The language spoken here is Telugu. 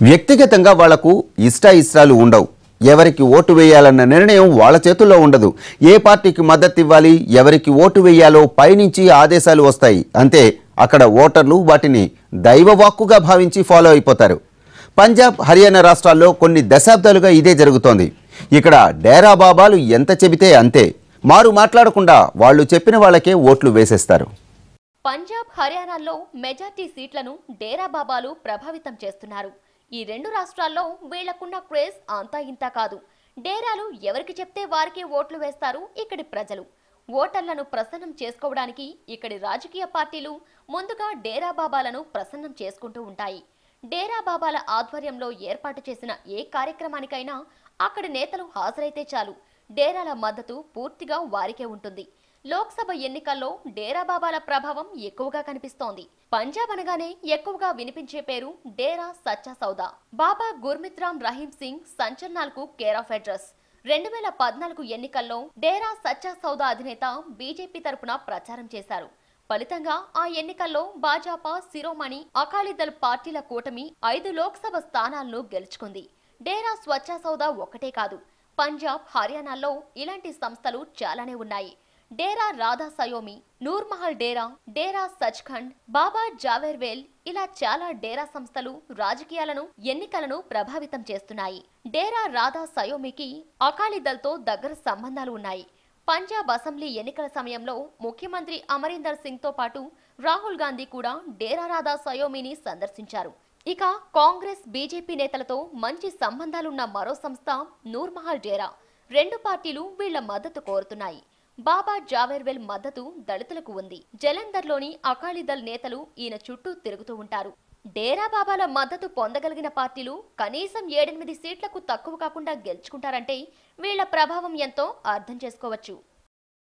వ్యక్తిగతంగా వాళ్ళకు ఇష్ట ఇష్టాలు ఉండవు. ఎవరికి ఓటు వేయాలన్న నిర్ణయం వాళ్ళ చేతుల్లో ఉండదు. ఏ పార్టీకి మద్దతు ఇవ్వాలి ఎవరికి ఓటు వేయాలో పైనుంచి ఆదేశాలు వస్తాయి. అంతే అక్కడ ఓటర్లు వాటిని దైవవాక్కుగా భావించి ఫాలో అయిపోతారు. పంజాబ్ హర్యానా రాష్ట్రాల్లో కొన్ని దశాబ్దాలుగా ఇదే జరుగుతోంది. ఇక్కడ డేరా బాబాలు ఎంత చెబితే అంతే. మారు మాట్లాడకుండా వాళ్ళు చెప్పిన వాళ్ళకే ఓట్లు వేసేస్తారు. పంజాబ్ హర్యానాల్లో మెజార్టీ సీట్లను డేరా బాబాలు ప్రభావితం చేస్తున్నారు. ఈ రెండు రాష్ట్రాల్లో వీళ్ళకున్న క్రేజ్ అంతా ఇంత కాదు. డేరాలు ఎవరికి చెప్తే వారికే ఓట్లు వేస్తారు ఇక్కడి ప్రజలు. ఓటర్లను ప్రసన్నం చేసుకోవడానికి ఇక్కడి రాజకీయ పార్టీలు ముందుగా డేరా బాబాలను ప్రసన్నం చేసుకుంటూ ఉంటాయి. డేరా బాబాల ఆధ్వర్యంలో ఏర్పాటు చేసిన ఏ కార్యక్రమానికైనా అక్కడి నేతలు హాజరైతే చాలు. డేరాల మద్దతు పూర్తిగా వారికే ఉంటుంది. లోక్సభ ఎన్నికల్లో డేరా బాబాల ప్రభావం ఎక్కువగా కనిపిస్తోంది. పంజాబ్ అనగానే ఎక్కువగా వినిపించే పేరు డేరా సచ్చా సౌదా. బాబా గుర్మిత్రామ్ రహీం సింగ్ సంచలనాలకు కేర్ ఆఫ్ అడ్రస్. రెండు వేల పద్నాలుగు ఎన్నికల్లో డేరా సచ్చా సౌదా అధినేత బీజేపీ తరపున ప్రచారం చేశారు. ఫలితంగా ఆ ఎన్నికల్లో భాజపా శిరోమణి అకాలీదళ్ పార్టీల కూటమి ఐదు లోక్సభ స్థానాలను గెలుచుకుంది. డేరా స్వచ్ఛ సౌదా ఒకటే కాదు పంజాబ్ హర్యానాల్లో ఇలాంటి సంస్థలు చాలానే ఉన్నాయి. డేరా రాధా సయోమి నూర్మహల్ డేరా డేరా సచ్ఖండ్ బాబా జావేర్వేల్ ఇలా చాలా డేరా సంస్థలు రాజకీయాలను ఎన్నికలను ప్రభావితం చేస్తున్నాయి. డేరా రాధా సయోమికి అకాలీదల్తో దగ్గర సంబంధాలు ఉన్నాయి. పంజాబ్ అసెంబ్లీ ఎన్నికల సమయంలో ముఖ్యమంత్రి అమరీందర్ సింగ్తో పాటు రాహుల్ గాంధీ కూడా డేరా రాధా సయోమిని సందర్శించారు. ఇక కాంగ్రెస్ బీజేపీ నేతలతో మంచి సంబంధాలున్న మరో సంస్థ నూర్మహల్ డేరా. రెండు పార్టీలు వీళ్ళ మద్దతు కోరుతున్నాయి. బాబా జావేర్వెల్ మద్దతు దళితులకు ఉంది. జలంధర్లోని అకాలీదళ్ నేతలు ఈయన చుట్టూ తిరుగుతూ ఉంటారు. డేరా బాబాల మద్దతు పొందగలిగిన పార్టీలు కనీసం ఏడెనిమిది సీట్లకు తక్కువ కాకుండా గెలుచుకుంటారంటే వీళ్ళ ప్రభావం ఎంతో అర్థం చేసుకోవచ్చు.